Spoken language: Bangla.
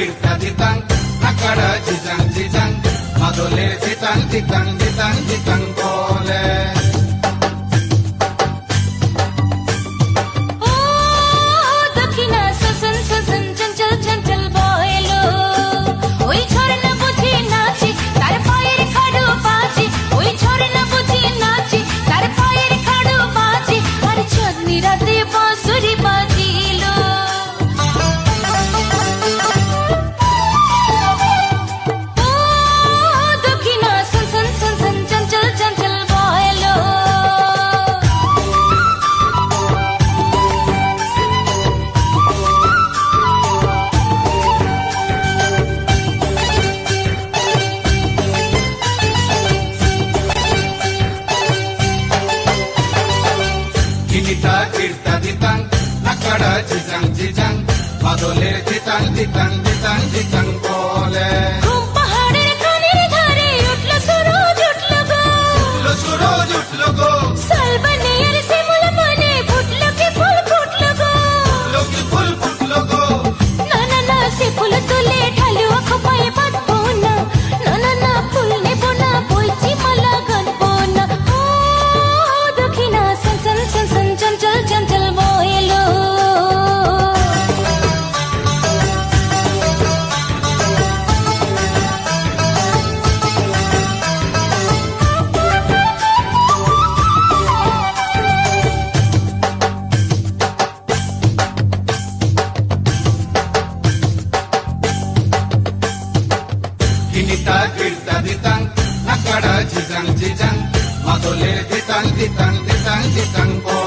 চিরটা জিতাং নাকারা জিতাং জিতাং। মাদলের জিতাং জিতাং জিতাং জিতাং বলে। কিনিতা কীর্তা দিতাং নাকাড়া চিতাং চিতাং মাদলের চিতাং চিতাং চিতাং চিতাং বলে সুরজ উঠল গো সালবানিয়ার শিমুল বনে ফুটল কি ফুল ফুটল গো লোকি ফুল ফুটলো গো না না না সে ফুল তুলে কীর্তা দিতাং নাকাড়া চিতাং চিতাং মাদলের চিতাং চিতাং চিতাং চিতাং বলে